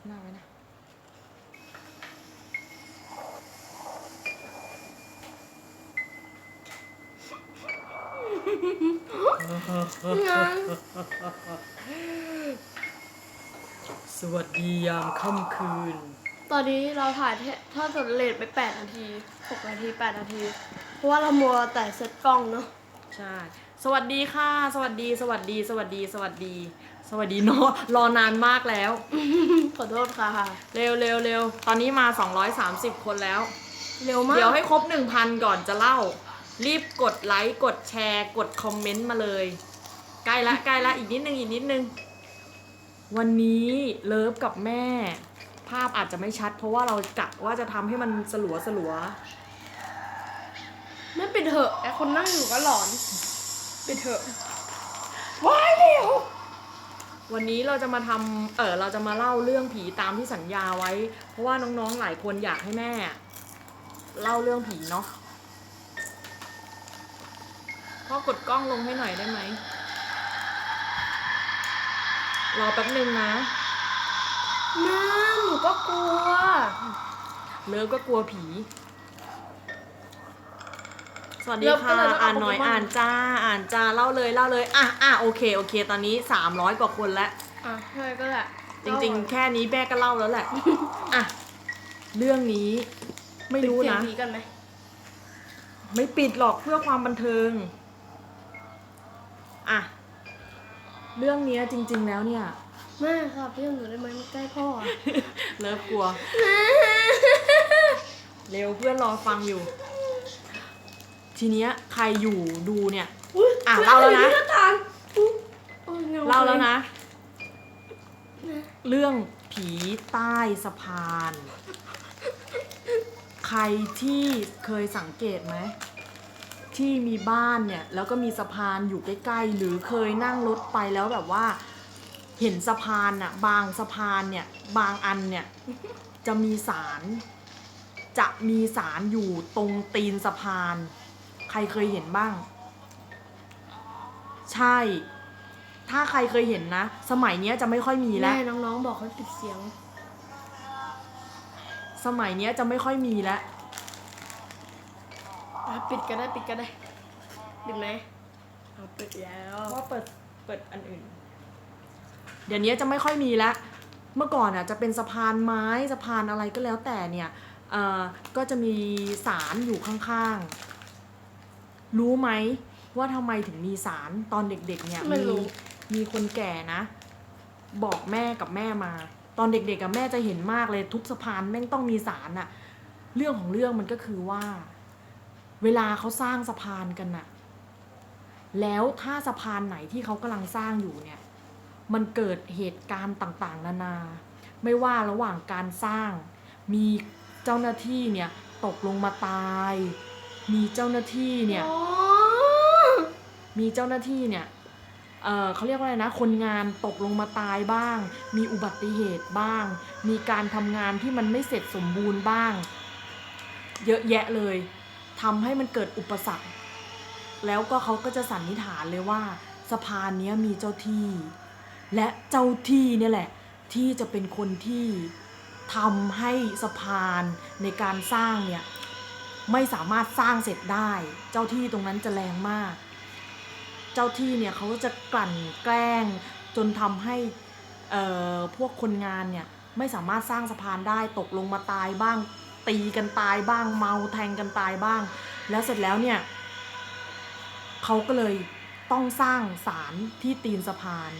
ชุบหน้าไว้นะสวัสดียามค่ำคืน ตอนนี้เราถ่ายเททอดสดเลทไป 8 นาที 6 นาที 8 นาที เพราะว่าเรามัวแต่เซตกล้องเนาะ ใช่ สวัสดีค่ะ สวัสดี สวัสดี สวัสดี สวัสดี สวัสดีเนาะรอนานมากแล้ว ขอโทษค่ะ เร็วเร็วเร็วตอนนี้มา 230 คนแล้ว เร็วมาก เดี๋ยวให้ครบ 1,000 ก่อนจะเล่า รีบกดไลค์ กดแชร์ กดคอมเมนต์มาเลย ใกล้ละใกล้ละอีกนิดนึงอีกนิดนึง วันนี้เลิฟกับแม่ ภาพอาจจะไม่ชัด เพราะว่าเรากะว่าจะทำให้มันสลัวสลัวไม่ปิดเถอะไอคนนั่งอยู่ก็หลอน ปิดเถอะว้ายเร็ว วันนี้เราจะมาทำเออเราจะมาเล่าเรื่องผีตามที่สัญญาไว้ เพราะว่าน้องๆหลายคนอยากให้แม่ เล่าเรื่องผีเนาะพ่อกดกล้องลงให้หน่อยได้ไหมรอแป๊บนึงนะน้าหนูก็กลัว เลิฟก็กลัวผีส วัสดีเลิฟก็ค่ะเลยต้องเอาอ่านหน่อยโปเกมอนอ่านจ้า อ่านจ้า เล่าเลยเล่าเลย อะอะโอเคโอเค ตอนนี้ 300 กว่าคนแล้ว อะใช่ก็แหละจริง ๆ แค่นี้แม่ก็เล่าแล้วแหละ อะ เรื่องนี้ไม่รู้ปิดเสียนะงผีกันไหมไม่ปิดหรอกเพื่อความบันเทิง อะ เรื่องเนี้ยจริง ๆ แล้วเนี่ย แม่ค่ะพี่หนูได้ไหมมันใกล้พ่ออะ เลิฟกลัว เร็วเพื่อนรอฟังอยู่ ทีเนี้ยใครอยู่ดูเนี่ย อุ๊ยอะเล่าแล้วนะเพื่อทางอุ๊ยโอ้ยงเล่าแล้วนะ เรื่องผีใต้สะพาน ใครที่เคยสังเกตไหม ที่มีบ้านเนี่ย แล้วก็มีสะพานอยู่ใกล้ๆ หรือเคยนั่งรถไปแล้วแบบว่า เห็นสะพานน่ะบางสะพานเนี่ย บางอันเนี่ย จะมีสาร จะมีสารอยู่ตรงตีนสะพาน ใครเคยเห็นบ้าง ใช่ ถ้าใครเคยเห็นนะ สมัยเนี้ยจะไม่ค่อยมีแล้ว แม่น้องๆบอกให้ปิดเสียง สมัยเนี้ยจะไม่ค่อยมีแล้ว อะปิดก็ได้ปิดก็ได้ปิดไหมเอาปิดแล้วเพราะว่าเปิดเปิดอันอื่น เดี๋ยวนี้จะไม่ค่อยมีแล้ว เมื่อก่อนอะจะเป็นสะพานไม้สะพานอะไรก็แล้วแต่เนี่ยเอ่อก็จะมีสารอยู่ข้างๆ รู้ไหมว่าทำไมถึงมีสารตอนเด็กๆเนี่ยไม่มีรู้ มีคนแก่นะ บอกแม่กับแม่มา ตอนเด็กๆกับแม่จะเห็นมากเลยทุกสะพานแม่งต้องมีสารอะเรื่องของเรื่องมันก็คือว่า เวลาเขาสร้างสะพานกันน่ะ แล้วถ้าสะพานไหนที่เขากำลังสร้างอยู่เนี่ย มันเกิดเหตุการณ์ต่างๆ นานา ไม่ว่าระหว่างการสร้าง มีเจ้าหน้าที่เนี่ยตกลงมาตาย มีเจ้าหน้าที่เนี่ย อ๋อมีเจ้าหน้าที่เนี่ย เอ่อเขาเรียกว่าอะไรนะ คนงานตกลงมาตายบ้าง มีอุบัติเหตุบ้าง มีการทำงานที่มันไม่เสร็จสมบูรณ์บ้าง เยอะแยะเลยทำให้มันเกิดอุปสรรค แล้วก็เขาก็จะสันนิษฐานเลยว่า สะพานเนี้ยมีเจ้าที่ และเจ้าที่เนี่ยแหละ ที่จะเป็นคนที่ทำให้สะพานในการสร้างเนี่ย ไม่สามารถสร้างเสร็จได้ เจ้าที่ตรงนั้นจะแรงมาก เจ้าที่เนี่ยเขาก็จะกลั่นแกล้ง จนทำให้พวกคนงานเนี่ยไม่สามารถสร้างสะพานได้ตกลงมาตายบ้าง ตีกันตายบ้าง เมาแทงกันตายบ้าง แล้วเสร็จแล้วเนี่ยเขาก็เลยต้องสร้างศาลที่ตีนสะพาน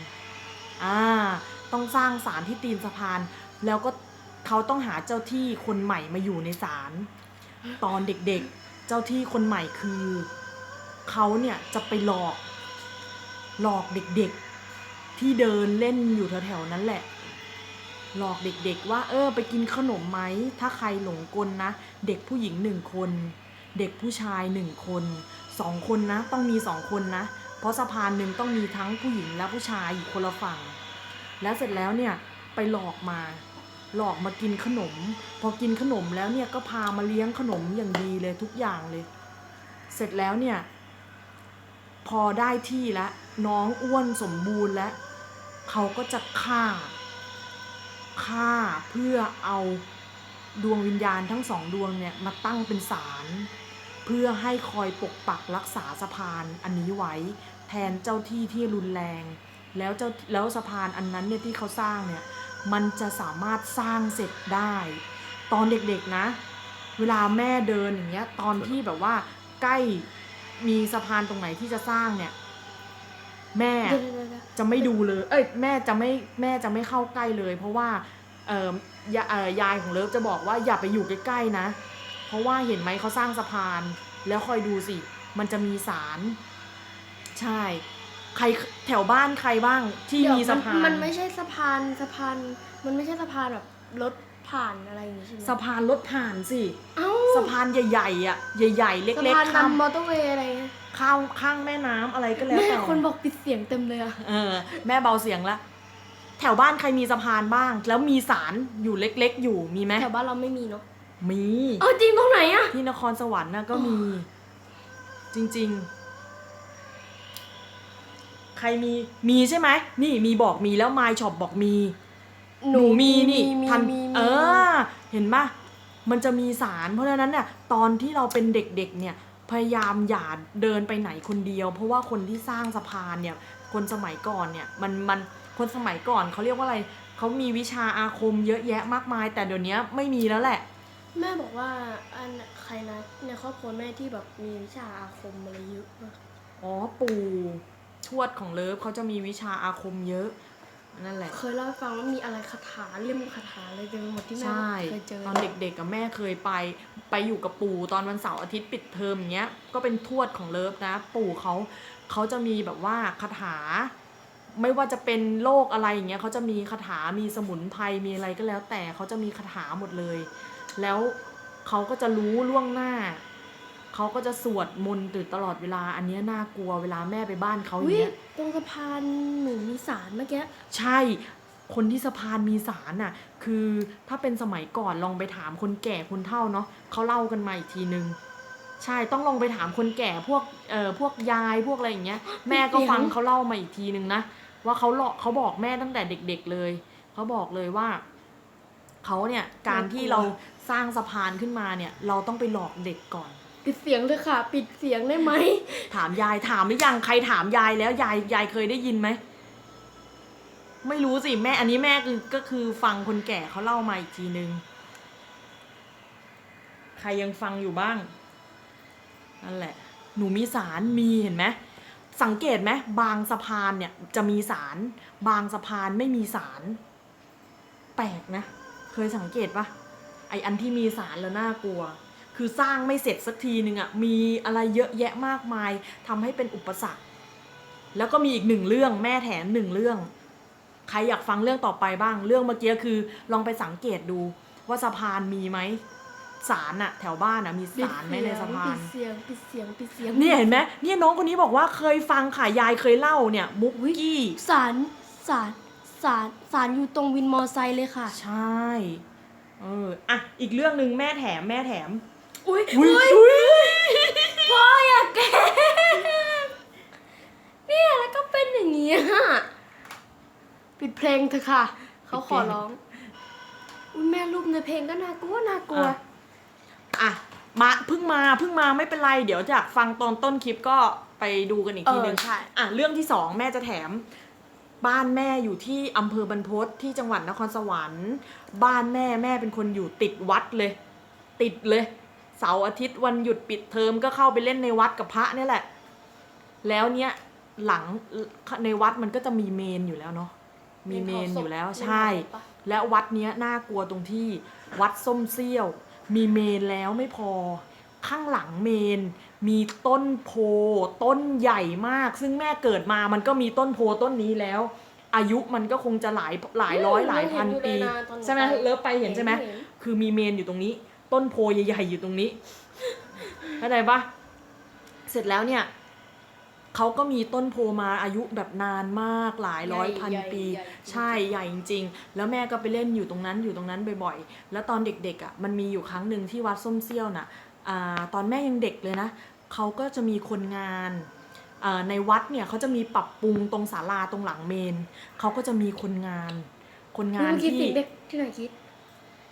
อ่าต้องสร้างศาลที่ตีนสะพาน แล้วก็เขาต้องหาเจ้าที่คนใหม่มาอยู่ในศาล ตอนเด็กๆ เจ้าที่คนใหม่คือเขาเนี่ยจะไปหลอก หลอกเด็กๆ ที่เดินเล่นอยู่แถวๆนั้นแหละ หลอกเด็กๆ ว่าเออ ไปกินขนมไหม ถ้าใครหลงกลนะ เด็กผู้หญิงหนึ่งคน เด็กผู้ชายหนึ่งคนสองคนนะ ต้องมีสองคนนะ เพราะสะพานหนึ่งต้องมีทั้งผู้หญิงและผู้ชายอยู่คนละฝั่ง แล้วเสร็จแล้วเนี่ยไปหลอกมา หลอกมากินขนม พอกินขนมแล้วเนี่ยก็พามาเลี้ยงขนมอย่างดีเลยทุกอย่างเลย เสร็จแล้วเนี่ย พอได้ที่แล้ว น้องอ้วนสมบูรณ์แล้วเขาก็จะฆ่าฆ่าเพื่อเอาดวงวิญญาณทั้งสองดวงเนี่ยมาตั้งเป็นศาลเพื่อให้คอยปกปักรักษาสะพานอันนี้ไว้ แทนเจ้าที่ที่รุนแรง แล้วเจ้าแล้วสะพานอันนั้นเนี่ยที่เขาสร้างเนี่ย มันจะสามารถสร้างเสร็จได้ ตอนเด็กๆนะ เวลาแม่เดินอย่างเงี้ย ตอนที่แบบว่าใกล้มีสะพานตรงไหนที่จะสร้างเนี่ย แม่จะไม่ดูเลย เอ้ยแม่จะไม่แม่จะไม่เข้าใกล้เลย เพราะว่าเออยาเอ่อยายของเลิฟจะบอกว่าอย่าไปอยู่ใกล้ๆนะ เพราะว่าเห็นไหมเขาสร้างสะพาน แล้วคอยดูสิ มันจะมีสาร ใช่ ใครแถวบ้านใครบ้างที่เดี๋ยวมีสะพานมันไม่ใช่สะพานสะพานมันไม่ใช่สะพานแบบรถผ่านอะไรอย่างงี้ใช่ไหมสะพานรถผ่านสิเอ้าสะพานใหญ่ๆอะใหญ่ๆเล็สะกพานๆข้ามนำมอเตอร์เวย์อะไรเงี้ยข้าวข้างแม่น้ำอะไรก็แล้วแม่แต่คนบอกปิดเสียงเต็มเลยอะเออ แม่เบาเสียงละแถวบ้านใครมีสะพานบ้าง แล้วมีสารอยู่เล็กๆ อยู่มีไหมแถวบ้านเราไม่มีเนาะมีเออจริงตรงไหนอะที่นครสวรรค์นะก็มี จริง ๆ ใครมีมีใช่ไหมนี่มีบอกมีแล้วไมช็อปบอกมี หนูมีนี่มีทันมีมีเออ เห็นปะมันจะมีสารเพราะฉะนั้นเนี่ยตอนที่เราเป็นเด็กๆเนี่ยพยายามอย่าเดินไปไหนคนเดียว เพราะว่าคนที่สร้างสะพานเนี่ยคนสมัยก่อนเนี่ยมันมันคนสมัยก่อนเขาเรียกว่าอะไรเขามีวิชาอาคมเยอะแยะมากมาย แต่เดี๋ยวนี้ไม่มีแล้วแหละ แม่บอกว่าอันใครนะในครอบครัวแม่ที่แบบมีวิชาอาคมอะไรเยอะมากอ๋อปู่ ทวดของเลิฟเขาจะมีวิชาอาคมเยอะ นั่นแหละ เคยเล่าให้ฟังว่ามีอะไรคาถาเล่มคาถาอะไรเต็มไปหมดที่แม่ใช่เคยเจอตอนเด็กๆกับแม่เคยไปไปอยู่กับปู่ตอนวันเสาร์อาทิตย์ปิดเทอมอย่างเงี้ยก็เป็นทวดของเลิฟนะ ปู่เขาเขาจะมีแบบว่าคาถา ไม่ว่าจะเป็นโรคอะไรอย่างเงี้ยเขาจะมีคาถามีสมุนไพรมีอะไรก็แล้ว แต่เขาจะมีคาถาหมดเลย แล้วเขาก็จะรู้ล่วงหน้า เขาก็จะสวดมนต์ตื่นตลอดเวลา อันเนี้ยน่ากลัวเวลาแม่ไปบ้านเขาออุ้ย่างยเงี้ย ตรงสะพานหนูมีสารเมื่อกี้ ใช่ คนที่สะพานมีสารน่ะ คือถ้าเป็นสมัยก่อนลองไปถามคนแก่คนเฒ่าเนาะเขาเล่ากันมาอีกทีนึง ใช่ ต้องลองไปถามคนแก่พวก เอ่อ พวกยายพวกอะไรอย่างเงี้ย แม่ก็ฟังเขาเล่ามาอีกทีนึงนะ ว่าเขาเลาะเขาบอกแม่ตั้งแต่เด็ก ๆเลย เขาบอกเลยว่าเขาเนี่ย การที่เราสร้างสะพานขึ้นมาเนี่ย เราต้องไปหลอกเด็กก่อน ปิดเสียงเลยค่ะ ปิดเสียงได้ไหมถามยายถามหรือยังใครถามยายแล้วยายยายเคยได้ยินไหมไม่รู้สิแม่อันนี้แม่คือก็คือฟังคนแก่เขาเล่ามาอีกทีนึง ใครยังฟังอยู่บ้างนั่นแหละ หนูมีสารมีเห็นไหมสังเกตไหมบางสะพานเนี่ยจะมีสาร บางสะพานไม่มีสารแปลกนะ เคยสังเกตปะไออันที่มีสารแล้วน่ากลัว คือสร้างไม่เสร็จสักทีหนึ่งอะ่ะมีอะไรเยอะแยะมากมายทำให้เป็นอุปสรรค แล้วก็มีอีกหนึ่งเรื่องแม่แถมหนึ่งเรื่อง ใครอยากฟังเรื่องต่อไปบ้าง เรื่องเมื่อกี้คือลองไปสังเกตดูว่าสะพานมีไหมสารอะแถวบ้านอะมีปิดสารไหมเสีในยงสะพาปินดเสียงปิดเสียงปิดเสียงเนี่ยเห็นไหมเนี่ยน้องคนนี้บอกว่าเคยฟังค่ะยายเคยเล่าเนี่ยมุกกี้สารสารสารสารอยู่ตรงวินมอไซค์เลยค่ะ ใช่ เอออะอีกเรื่องหนึ่งแม่แถมแม่แถม อุ้ยอุ้อุ้ยยอุ้ยพ่ออย่าแกล้งเนี่ยแล้วก็เป็นอย่างนี้อะปิดเพลงเถอะค่ะ เขาขอร้องอุ้ยแม่รูปในเพลงก็น่ากลัวน่ากลัว อะ อะมาเพิ่งมาเพิ่งมาไม่เป็นไร เดี๋ยวจากฟังตอนต้นคลิปก็ไปดูกันอีกทีหนึ่งเออใช่ อะเรื่องที่สองแม่จะแถม บ้านแม่อยู่ที่อำเภอบรรพตที่จังหวัดนครสวรรค์ บ้านแม่แม่เป็นคนอยู่ติดวัดเลย ติดเลย เสาร์อาทิตย์วันหยุดปิดเทอมก็เข้าไปเล่นในวัดกับพระเนี่ยแหละ แล้วเนี้ยหลังในวัดมันก็จะมีเมนอยู่แล้วเนาะมีเมนอยู่แล้วใช่ และวัดเนี้ยน่ากลัวตรงที่วัดส้มเซี่ยว มีเมนแล้วไม่พอ ข้างหลังเมน มีต้นโพต้นใหญ่มาก ซึ่งแม่เกิดมามันก็มีต้นโพต้นนี้แล้ว อายุมันก็คงจะหลายหลายร้อยหลายพันปี ใช่ไหมเลิฟไปเห็นใช่ไหมคือมีเมนอยู่ตรงนี้ ต้นโพใหญ่ๆอยู่ตรงนี้เข้าใจปะเสร็จแล้วเนี่ยเขาก็มีต้นโพมาอายุแบบนานมากหลายร้อยพันปี ใช่ใหญ่จริง ๆ แล้วแม่ก็ไปเล่นอยู่ตรงนั้นอยู่ตรงนั้นบ่อยๆ แล้วตอนเด็กๆอะมันมีอยู่ครั้งหนึ่งที่วัดส้มเซี่ยวน่ะอ่าตอนแม่ยังเด็กเลยนะเขาก็จะมีคนงานอ่าในวัดเนี่ยเขาจะมีปรับปรุงตรงศาลาตรงหลังเมนเขาก็จะมีคนงานคคนงาเมื่นอกี้ที่เสียงเด็กที่ไหนคิด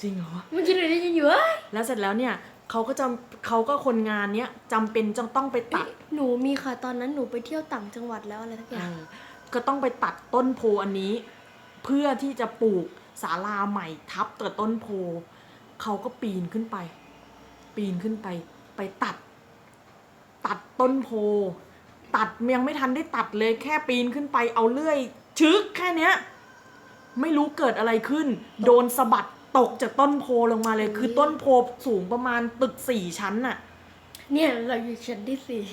จริงเหรอเมื่อกี้หนูได้ยินอยู่ว่าแล้วเสร็จแล้วเนี่ยเขาก็จะเขาก็คนงานเนี้ยจำเป็นจะต้องไปตัดหนูมีค่ะตอนนั้นหนูไปเที่ยวต่างจังหวัดแล้วอะไรทักอย่างเออก็ต้องไปตัดต้นโพอันนี้ เพื่อที่จะปลูกศาลาใหม่ทับกับต้นโพเขาก็ปีนขึ้นไป ปีนขึ้นไป ไปตัด ตัดต้นโพ ตัดยังไม่ทันได้ตัดเลยแค่ปีนขึ้นไปเอาเลื่อย ชึกแค่เนี้ย ไม่รู้เกิดอะไรขึ้น โดนสะบัด ตกจากต้นโพลงมาเลย คือต้นโพสูงประมาณตึกสี่ชั้นน่ะ เนี่ยเราอยู่ชั้นที่สี่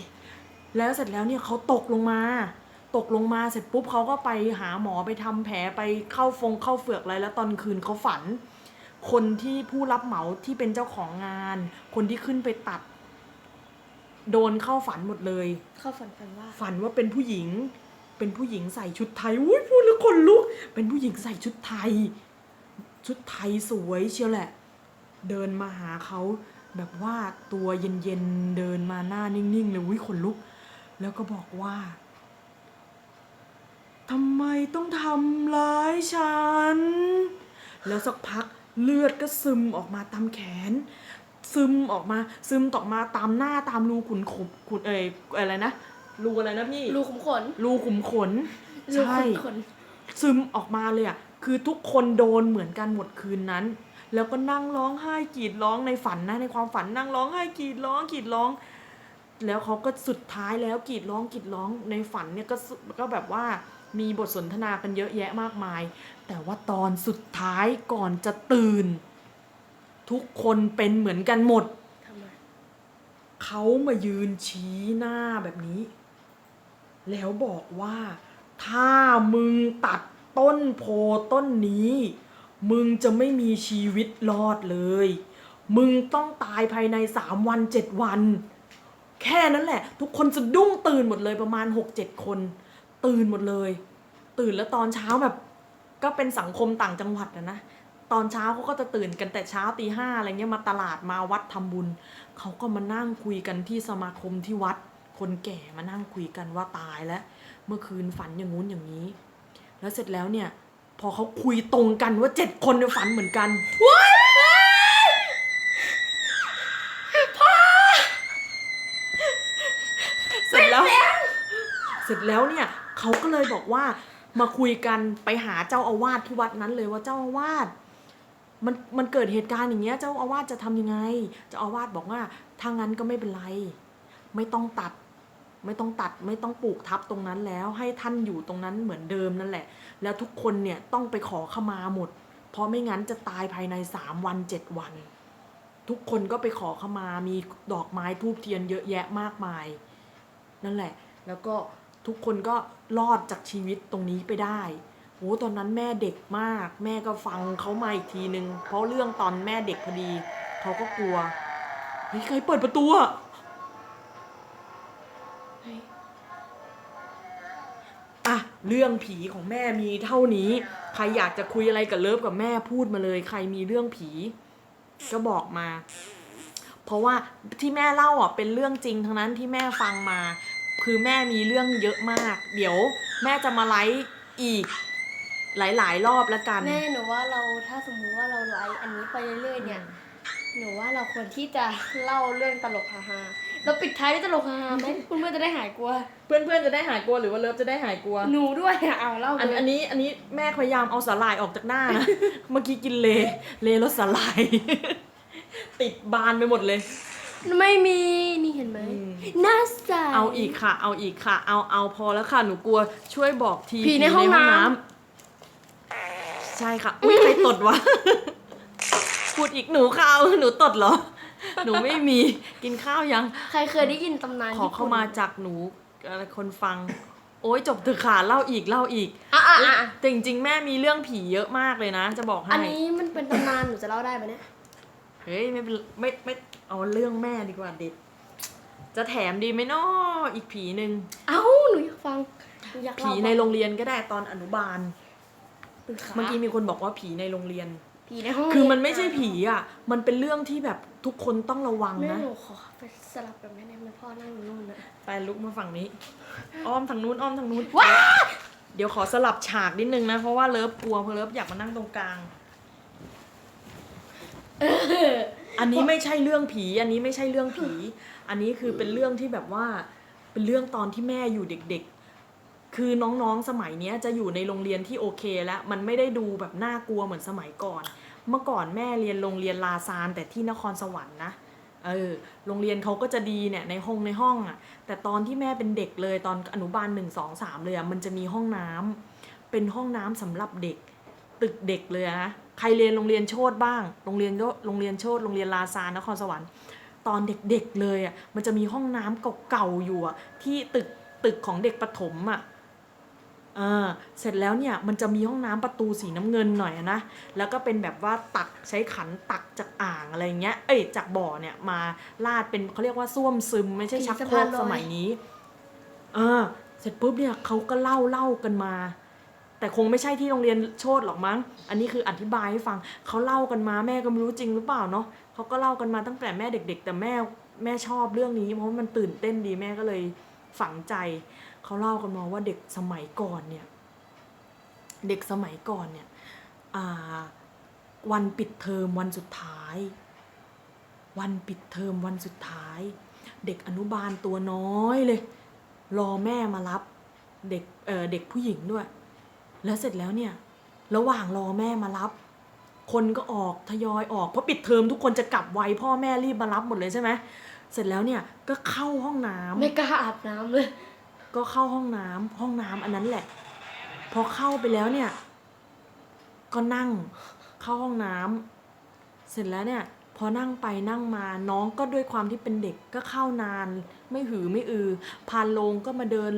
แล้วเสร็จแล้วเนี่ยเขาตกลงมา ตกลงมาเสร็จปุ๊บเขาก็ไปหาหมอไปทำแผลไปเข้าฟงเข้าเฟือกอะไรแล้วตอนคืนเขาฝัน คนที่ผู้รับเหมาที่เป็นเจ้าของงาน คนที่ขึ้นไปตัด โดนเข้าฝันหมดเลย เข้าฝันฝันว่า ฝันว่าเป็นผู้หญิง เป็นผู้หญิงใส่ชุดไทยอุ้ยพูดแล้วขนลุก เป็นผู้หญิงใส่ชุดไทย ชุดไทยสวยเชียวแหละ เดินมาหาเขาแบบว่าตัวเย็นๆเดินมาหน้านิ่งๆเลยอุ้ยขนลุก แล้วก็บอกว่าทำไมต้องทำร้ายฉัน แล้วสักพักเลือดก็ซึมออกมาตามแขน ซึมออกมาซึมออกมาตามหน้าตามรูขุนขบขุนเอยอะไรนะรูอะไรนะพี่รูขุมขนรูขุมขนรูใช่ขุมขนซึมออกมาเลยอะ คือทุกคนโดนเหมือนกันหมดคืนนั้น แล้วก็นั่งร้องไห้กรีดร้องในฝันนะในความฝันนั่งร้องไห้กรีดร้องกรีดร้อง แล้วเขาก็สุดท้ายแล้วกรีดร้องกรีดร้องในฝันเนี่ยก็ก็แบบว่ามีบทสนทนากันเยอะแยะมากมาย แต่ว่าตอนสุดท้ายก่อนจะตื่น ทุกคนเป็นเหมือนกันหมดมเขามายืนชี้หน้าแบบนี้ แล้วบอกว่าถ้ามึงตัด ต้นโพต้นนี้ มึงจะไม่มีชีวิตรอดเลย มึงต้องตายภายในสามวันเจ็ดวัน แค่นั้นแหละ ทุกคนจะดุ้งตื่นหมดเลยประมาณหกเจ็ดคน ตื่นหมดเลย ตื่นแล้วตอนเช้าแบบ ก็เป็นสังคมต่างจังหวัดนะนะตอนเช้าเขาก็จะตื่นกันแต่เช้าตีห้าอะไรเงี้ยมาตลาดมาวัดทำบุญเขาก็มานั่งคุยกันที่สมาคมที่วัด คนแก่มานั่งคุยกันว่าตายแล้ว เมื่อคืนฝันอย่างงู้นอย่างนี้ แล้วเสร็จแล้วเนี่ย พอเขาคุยตรงกันว่าเจ็ดคนเนี่ยฝันเหมือนกันเสร็จแล้ว เสร็จแล้วเนี่ยเขาก็เลยบอกว่ามาคุยกันไปหาเจ้าอาวาสที่วัดนั้นเลยว่าเจ้าอาวาสมันมันเกิดเหตุการณ์อย่างเงี้ยเจ้าอาวาสจะทำยังไง เจ้าอาวาสบอกว่าถ้างั้นก็ไม่เป็นไร ไม่ต้องตัด ไม่ต้องตัดไม่ต้องปลูกทับตรงนั้นแล้ว ให้ท่านอยู่ตรงนั้นเหมือนเดิมนั่นแหละ แล้วทุกคนเนี่ยต้องไปขอขมาหมด เพราะไม่งั้นจะตายภายในสามวันเจ็ดวัน ทุกคนก็ไปขอขมามีดอกไม้ทูบเทียนเยอะแยะมากมาย นั่นแหละ แล้วก็ทุกคนก็รอดจากชีวิตตรงนี้ไปได้โหตอนนั้นแม่เด็กมาก แม่ก็ฟังเขามาอีกทีนึง เพราะเรื่องตอนแม่เด็กพอดี เขาก็กลัวเฮ้ยใครเปิดประตูอะ เรื่องผีของแม่มีเท่านี้ ใครอยากจะคุยอะไรกับเลิฟกับแม่พูดมาเลย ใครมีเรื่องผี ก็บอกมา เพราะว่าที่แม่เล่าอะเป็นเรื่องจริงทั้งนั้นที่แม่ฟังมา คือแม่มีเรื่องเยอะมาก เดี๋ยว แม่จะมาไลฟ์อีก หลาย ๆ รอบแล้วกัน แม่หนูว่าเราถ้าสมมุติว่าเราไลฟ์อันนี้ไปเรื่อยๆเนี่ย หนูว่าเราควรที่จะเล่าเรื่องตลกฮาๆ แล้วปิดท้ายด้วยตลกฮาๆไหมคุณเพื่อนจะได้หายกลัว เพื่อนๆจะได้หายกลัวหรือว่าเลิฟจะได้หายกลัว หนูด้วยอะเอาเล่าอันเลยอันนี้อันนี้แม่พยายามเอาสาหร่ายออกจากหน้านะเมื่อกี้กินเลเลรสสาหร่าย ติดบานไปหมดเลย ไม่มีนี่เห็นไหมอืมหน้าใสเอาอีกค่ะ เอาอีกค่ะ เอาเอาพอแล้วค่ะหนูกลัวช่วยบอกทีผีในห้องน้ำำใช่ค่ะอุ้ยใครตดวะพูดอีกหนูข้าวหนูตดเหรอ หนูไม่มีกินข้าวยัง ใครเคยได้ยินตำนานขอเข้ามาจากหนูอะไรคนฟัง โอ้ยจบเถอะค่ะเล่าอีกเล่าอีกอะอะอะอะแต่จริงๆแม่มีเรื่องผีเยอะมากเลยนะ จะบอกให้อันนี้มันเป็นตำนานหนูจะเล่าได้ไหมเนี่ย เฮ้ยไม่เป็นไม่ไม่เอาเรื่องแม่ดีกว่าเด็ด จะแถมดีไหมนาะอีกผีหนึ่งเอ้าหนูอยากฟังหนูอยากผีเล่าในโรงเรียนก็ได้ตอนอนุบาล ตื่นขาเมื่อกี้มีคนบอกว่าผีในโรงเรียน ผีในห้องคือมันไม่ใช่ผีอะ มันเป็นเรื่องที่แบบทุกคนต้องระวังแม่นะ หนูขอไปสลับกับแม่ได้ไหมพ่อนั่งอยู่นู่นนะไปลุกมาฝั่งนี้ อ้อมทางนู้นอ้อมทางนู้นว้าเดี๋ยวขอสลับฉากนิดนึงนะ เพราะว่าเลิฟกลัวเพราะเลิฟอยากมานั่งตรงกลาง อันนี้ไม่ใช่เรื่องผี อันนี้ไม่ใช่เรื่องผี อันนี้คือเป็นเรื่องที่แบบว่า เป็นเรื่องตอนที่แม่อยู่เด็กๆ คือน้องๆสมัยนี้จะอยู่ในโรงเรียนที่โอเคแล้ว มันไม่ได้ดูแบบน่ากลัวเหมือนสมัยก่อน เมื่อก่อนแม่เรียนโรงเรียนลาซานแต่ที่นครสวรรค์นะเออโรงเรียนเขาก็จะดีเนี่ยในห้องในห้องอะ่ะ แต่ตอนที่แม่เป็นเด็กเลยตอนอนุบาลหนึ่งสองสามเลยอะ่ะมันจะมีห้องน้ำเป็นห้องน้ำสำหรับเด็ก ตึกเด็กเลยนะใครเรียนโรงเรียนโชดบ้าง โรงเรียนโยโรงเรียนโชดโรงเรียนลาซานนครสวรรค์ ตอนเด็กๆเลยอะมันจะมีห้องน้ำเก่าๆอยู่อะที่ตึกตึกของเด็กประถมอะ เออเสร็จแล้วเนี่ยมันจะมีห้องน้ำประตูสีน้ำเงินหน่อยอะนะ แล้วก็เป็นแบบว่าตักใช้ขันตักจากอ่างอะไรเงี้ย เอ้ยจากบ่อเนี่ยมาลาดเป็นเขาเรียกว่าส้วมซึมไม่ใช่ชักโครกสมัยนี้ เออ เสร็จปุ๊บเนี่ยเขาก็เล่าเล่ากันมา แต่คงไม่ใช่ที่โรงเรียนโชดหรอกมั้ง อันนี้คืออธิบายให้ฟังเขาเล่ากันมาแม่ก็ไม่รู้จริงหรือเปล่าเนาะเขาก็เล่ากันมาตั้งแต่แม่เด็ก ๆ แต่แม่แม่ชอบเรื่องนี้ เพราะว่ามันตื่นเต้นดีแม่ก็เลยฝังใจ เขาเล่ากันมาว่าเด็กสมัยก่อนเนี่ย เด็กสมัยก่อนเนี่ยวันปิดเทอมวันสุดท้าย วันปิดเทอมวันสุดท้าย เด็กอนุบาลตัวน้อยเลย รอแม่มารับเด็กเเด็กผู้หญิงด้วย แล้วเสร็จแล้วเนี่ย ระหว่างรอแม่มารับ คนก็ออกทยอยออกเพราะปิดเทอมทุกคนจะกลับไวพ่อแม่รีบมารับหมดเลยใช่ไหมเสร็จแล้วเนี่ยก็เข้าห้องน้ำไม่กล้าอาบน้ำเลย ก็เข้าห้องน้ำห้องน้ำอันนั้นแหละ พอเข้าไปแล้วเนี่ย ก็นั่งเข้าห้องน้ำเสร็จแล้วเนี่ย พอนั่งไปนั่งมาน้องก็ด้วยความที่เป็นเด็กก็เข้านาน ไม่หือไม่อือพานโลงก็มาเดิน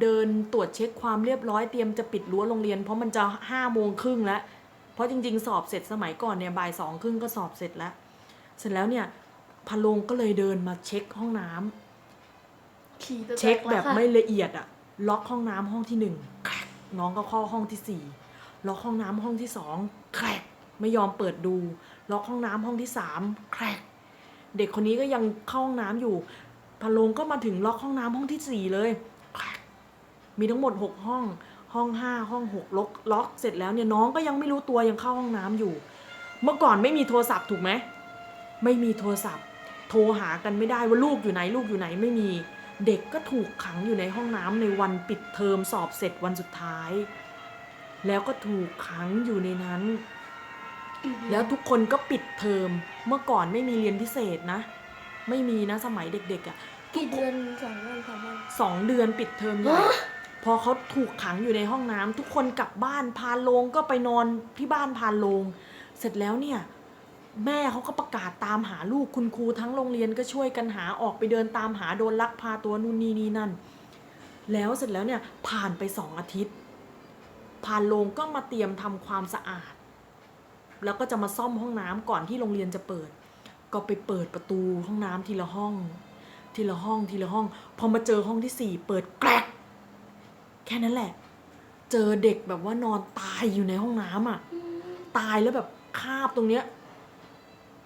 เดินตรวจเช็คความเรียบร้อยเตรียมจะปิดรั้วโรงเรียน เพราะมันจะห้าโมงครึ่งแล้วเพราะจริง ๆ สอบเสร็จสมัยก่อนเนี่ยบ่ายสองครึ่งก็สอบเสร็จแล้ว เสร็จแล้วเนี่ยพานลงก็เลยเดินมาเช็คห้องน้ำขี่ตัวเช็คแบบล้วะไม่ละเอียดอะล็อกห้องน้ำห้องที่หนึ่งแครกน้องก็เข้าห้องที่สี่ล็อกห้องน้ำห้องที่สองแครกไม่ยอมเปิดดู ล็อกห้องน้ำห้องที่สามแครกเด็กคนนี้ก็ยังเข้าห้องน้ำอยู่พะโลงก็มาถึงล็อกห้องน้ำห้องที่สี่เลยแครกมีทั้งหมดหกห้อง ห้องห้าห้องหกล็อกล็อกเสร็จแล้วเนี่ยน้องก็ยังไม่รู้ตัวยังเข้าห้องน้ำอยู่ เมื่อก่อนไม่มีโทรศัพท์ถูกไหม ไม่มีโทรศัพท์ โทรหากันไม่ได้ว่าลูกอยู่ไหนลูกอยู่ไหนไม่มี เด็กก็ถูกขังอยู่ในห้องน้ำในวันปิดเทอมสอบเสร็จวันสุดท้าย แล้วก็ถูกขังอยู่ในนั้น แล้วทุกคนก็ปิดเทอมเมื่อก่อนไม่มีเรียนพิเศษนะ ไม่มีนะสมัยเด็กๆอะ่ะกี่เดือนสองวันสามวันสองเดือนปิดเทอมใหญ่พอเขาถูกขังอยู่ในห้องน้ำทุกคนกลับบ้านพานโลงก็ไปนอนที่บ้านพานโลง เสร็จแล้วเนี่ย แม่เขาก็ประกาศตามหาลูกคุณครูทั้งโรงเรียนก็ช่วยกันหาออกไปเดินตามหาโดนลักพาตัวนู่นนี่นี่นั่น แล้วเสร็จแล้วเนี่ยผ่านไปสองอาทิตย์พานโรงก็มาเตรียมทำความสะอาด แล้วก็จะมาซ่อมห้องน้ำก่อนที่โรงเรียนจะเปิด ก็ไปเปิดประตูห้องน้ำทีละห้อง ทีละห้องทีละห้อง พอมาเจอห้องที่สี่เปิดแกรกแค่นั้นแหละ เจอเด็กแบบว่านอนตายอยู่ในห้องน้ำอะ ตายแล้วแบบคาบตรงเนี้ย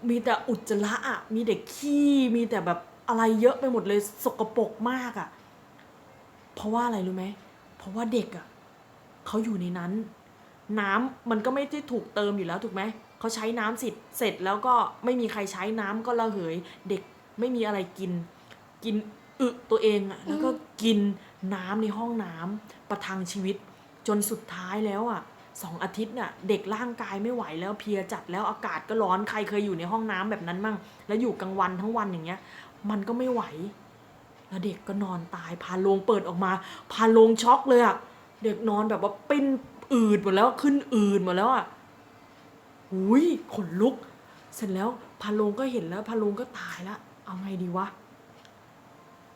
มีแต่อุจจาระอะมีเด็กขี้มีแต่แบบอะไรเยอะไปหมดเลยสกปรกมากอะ เพราะว่าอะไรรู้ไหมเพราะว่าเด็กอะเขาอยู่ในนั้น น้ำมันก็ไม่ได้ถูกเติมอยู่แล้วถูกไหมเขาใช้น้ำเสร็จเสร็จแล้วก็ไม่มีใครใช้น้ำก็ระเหย เด็กไม่มีอะไรกิน กินอึตัวเองอะแล้วก็กินน้ำในห้องน้ำประทังชีวิตจนสุดท้ายแล้วอะ สองอาทิตย์น่ะเด็กร่างกายไม่ไหวแล้วเพียจัดแล้วอากาศก็ร้อนใครเคยอยู่ในห้องน้ำแบบนั้นมั่ง แล้วอยู่กลางวันทั้งวันอย่างเงี้ย มันก็ไม่ไหว แล้วเด็กก็นอนตายพาลงเปิดออกมา พาลงช็อกเลยอะเด็กนอนแบบว่าปิ้นอืดหมดแล้วขึ้นอืดหมดแล้วอะหุยขนลุก เสร็จแล้วพาลงก็เห็นแล้วพาลงก็ตายแล้วเอาไงดีวะ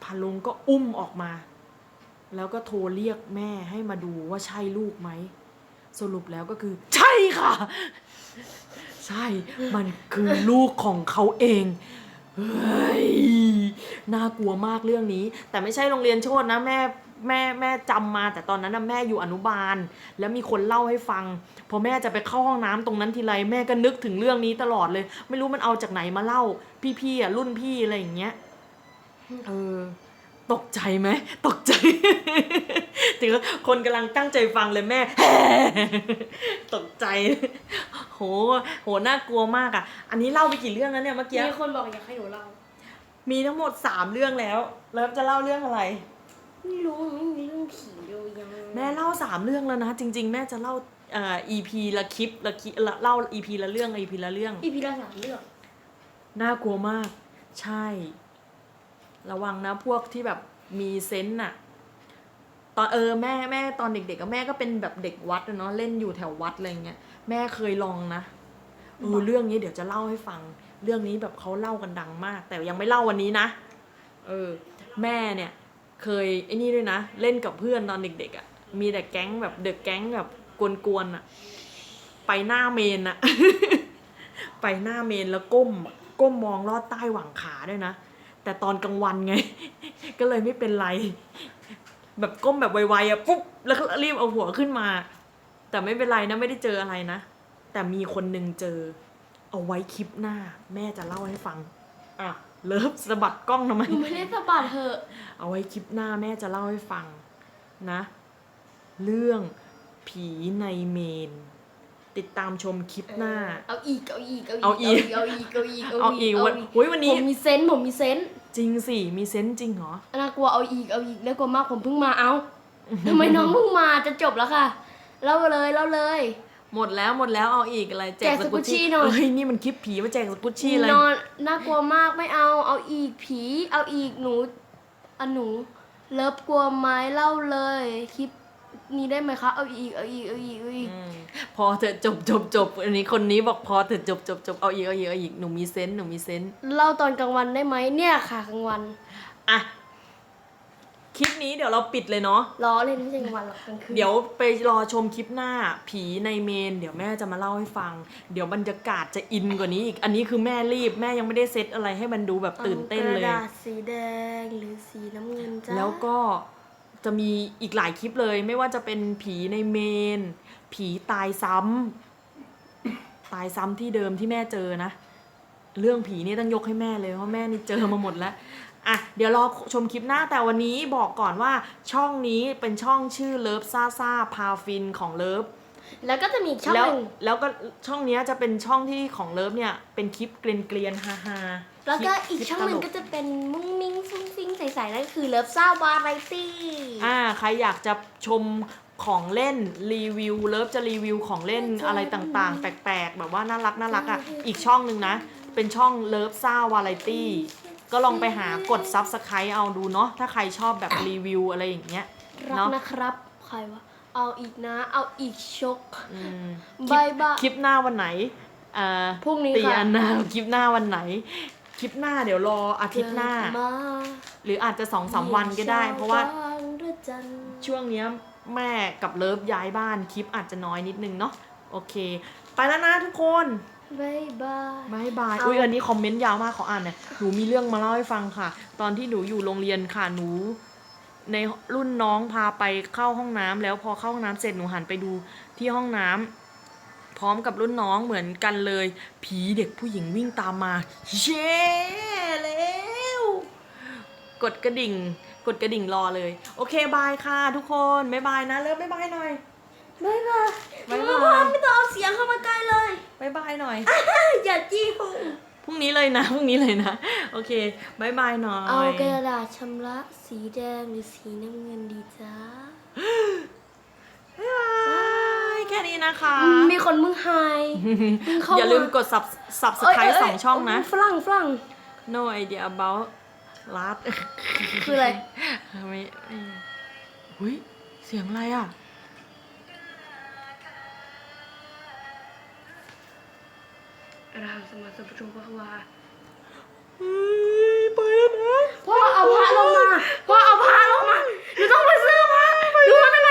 พาลงก็อุ้มออกมา แล้วก็โทรเรียกแม่ให้มาดูว่าใช่ลูกไหม สรุปแล้วก็คือ ใช่ค่ะ ใช่ มันคือลูกของเขาเองเฮ้ยน่ากลัวมากเรื่องนี้ แต่ไม่ใช่โรงเรียนโชดนะแม่แม่แม่จำมา แต่ตอนนั้นนะแม่อยู่อนุบาล แล้วมีคนเล่าให้ฟัง พอแม่จะไปเข้าห้องน้ำตรงนั้นทีไรแม่ก็นึกถึงเรื่องนี้ตลอดเลย ไม่รู้มันเอาจากไหนมาเล่า พี่ๆอะรุ่นพี่อะไรอย่างเงี้ยเออตกใจไหมตกใจ ถึงคนกำลังตั้งใจฟังเลยแม่ ตกใจ โห โห น่ากลัวมากอะ อันนี้เล่าไปกี่เรื่องแล้วเนี่ยเมื่อกี้ มีคนบอกอยากให้หนูเล่า มีทั้งหมดสามเรื่องแล้ว แล้วจะเล่าเรื่องอะไร ไม่รู้มันไม่มีเรื่องผีเลยยังแม่เล่าสามเรื่องแล้วนะ จริง ๆ แม่จะเล่าเอ่อ EP ละคลิปละคลิปละเล่า EP ละเรื่อง EP ละเรื่อง อีพีละสามเรื่องน่ากลัวมาก ใช่ ระวังนะพวกที่แบบมีเซนส์น่ะ ตอนเออแม่แม่ตอนเด็กๆกับแม่ก็เป็นแบบเด็กวัดอะเนาะเล่นอยู่แถววัดอะไรเงี้ยแม่เคยลองนะเออเรื่องนี้เดี๋ยวจะเล่าให้ฟัง เรื่องนี้แบบเขาเล่ากันดังมาก แต่ยังไม่เล่าวันนี้นะ เออ แม่เนี่ย เคยไอ้นี่ด้วยนะ เล่นกับเพื่อนตอนเด็กๆอะ่ะ มีแต่แก๊งแบบเด็กแก๊งแบบกวนๆอะ ไปหน้าเมนอะ ไปหน้าเมนแล้วก้ม ก้มมองลอดใต้หว่างขาด้วยนะ แต่ตอนกลางวันไง ก็เลยไม่เป็นไร แบบก้มแบบไวๆอะปุ๊บแล้วก็รีบเอาหัวขึ้นมา แต่ไม่เป็นไรนะไม่ได้เจออะไรนะ แต่มีคนหนึ่งเจอ เอาไว้คลิปหน้า แม่จะเล่าให้ฟังอะเลิฟสะบัดกล้องทำไม หนูไม่ได้สะบัดเถอะ เอาไว้คลิปหน้าแม่จะเล่าให้ฟังนะ เรื่องผีในเมน ติดตามชมคลิปหน้า เอาอีกเอาอีกเอาอีกเอาอีกเอาอีกเอาอีกวันอุ๊ยวันนี้ ผมมีเซนส์ผมมีเซนส์ จริงสิ มีเซนส์จริงเหรอ น่ากลัวเอาอีกเอาอีกน่ากลัวมากผมเพิ่งมาเอาทำไมน้องเพิ่งมาจะจบแล้วค่ะเล่าเลยเล่าเลย หมดแล้วหมดแล้วเอาอีกอะไรแจกสกุชชี่หน่อยเอ้ยนี่มันคลิปผีมาแจกสกุชชี่เลยนอนน่ากลัวมากไม่เอาเอาอีกผี เอาอีกหนูอันหนูเลิฟกลัวไหมเล่าเลยคลิป นี้ได้ไหมคะเอาอีกเอาอีกเอาอีกเอาอีกอืมพอเถอะจบจบจบอันนี้คนนี้บอกพอเถอะจบจบจบเอาอีกเอาอีกเอาอีกหนูมีเซนส์หนูมีเซนส์เล่าตอนกลางวันได้ไหมเนี่ยค่ะกลางวันอะคลิปนี้เดี๋ยวเราปิดเลยเนาะล้อเล่นไม่ใช่กลางวันหรอกกลางคืนเดี๋ยวไปรอชมคลิปหน้าผีในเมน เดี๋ยวแม่จะมาเล่าให้ฟัง เดี๋ยวบรรยากาศจะอินกว่านี้อีกอันนี้คือแม่รีบแม่ยังไม่ได้เซตอะไรให้มันดูแบบตื่นเต้นเลยกระดาษสีแดงหรือสีน้ำเงินจ้าแล้วก็ จะมีอีกหลายคลิปเลย ไม่ว่าจะเป็นผีในเมน ผีตายซ้ำตายซ้ำที่เดิมที่แม่เจอนะ เรื่องผีนี่ต้องยกให้แม่เลยเพราะแม่นี่เจอมาหมดแล้วอะเดี๋ยวรอชมคลิปหน้าแต่วันนี้บอกก่อนว่าช่องนี้เป็นช่องชื่อเลิฟซ่าซ่าพาฟินของเลิฟแล้วก็จะมีอีกช่องแล้วหนึ่งแล้วก็ช่องเนี้ยจะเป็นช่องที่ของเลิฟเนี่ยเป็นคลิปเกรียนเกรียนๆฮาฮาๆ แล้วก็คลิปอีกช่องหนึ่งคก็ลิปตลจะเป็นมุ้งมิ้งฟุ้งฟิ้งใสๆนั่นก็คือเลิฟซ่าวาไรตี้อ่าใครอยากจะชมของเล่นรีวิวเลิฟจะรีวิวของเล่นอะไรต่างๆ แปลกๆ แบบว่าน่ารักน่ารักอะอีกช่องหนึ่งนะ เป็นช่องเลิฟซ่าวาไรตี้ก็ลองไปหากดซับสไครต์เอาดูเนาะถ้าใครชอบแบบรีวิวอะไรอย่างเงี้ยรักเนาะนะครับใครวะเอาอีกนะ เอาอีกชกอืมบายบายคลิปหน้าวันไหนอ่าพรุ่งนี้ตีค่ะอันนาคลิปหน้าวันไหน คลิปหน้าเดี๋ยวรออาทิตย์หน้าเกิดมาหรืออาจจะสองสามวันก็ได้ เพราะว่าบงระจันทร์ช่วงเนี้ยแม่กับเลิฟย้ายบ้านคลิปอาจจะน้อยนิดนึงเนาะโอเค ไปแล้วนะทุกคนบายบายบายบายเอาอุ้ยอันนี้คอมเมนต์ยาวมากขออ่านหน่อยหนูมีเรื่องมาเล่าให้ฟังค่ะ ตอนที่หนูอยู่โรงเรียนค่ะหนู ในรุ่นน้องพาไปเข้าห้องน้ำแล้วพอเข้าห้องน้ำเสร็จหนูหันไปดูที่ห้องน้ำ พร้อมกับรุ่นน้องเหมือนกันเลย ผีเด็กผู้หญิงวิ่งตามมาเย้แล้วกดกระดิ่ง กดกระดิ่งรอเลย โอเคบายค่ะทุกคนบ๊ายบายนะเลิฟบ๊ายบายหน่อยบายบายบ๊ายบายพ่อไม่ต้องเอาเสียงเข้ามาใกล้เลยบ๊ายบายหน่อย อย่าจี้หูพรุ่งนี้เลยนะพรุ่งนี้เลยนะ โอเคบายบายหน่อย เอากระดาษชำระสีแดงหรือสีน้ำเงินดีจ้า นะคะ มีคนมึงไฮมึอย่าลืมกด sub subscribe สองช่องนะ ฝรั่งฝรั่ง no idea about ลัดคืออะไรไม่เฮ้ย เสียงอะไรอะ เราสมาสมประชุมว่าว่าไปนะพ่อเอาพระลงมา พ่อเอาพระลงมาหนูต้องไปซื้อพระดูมัน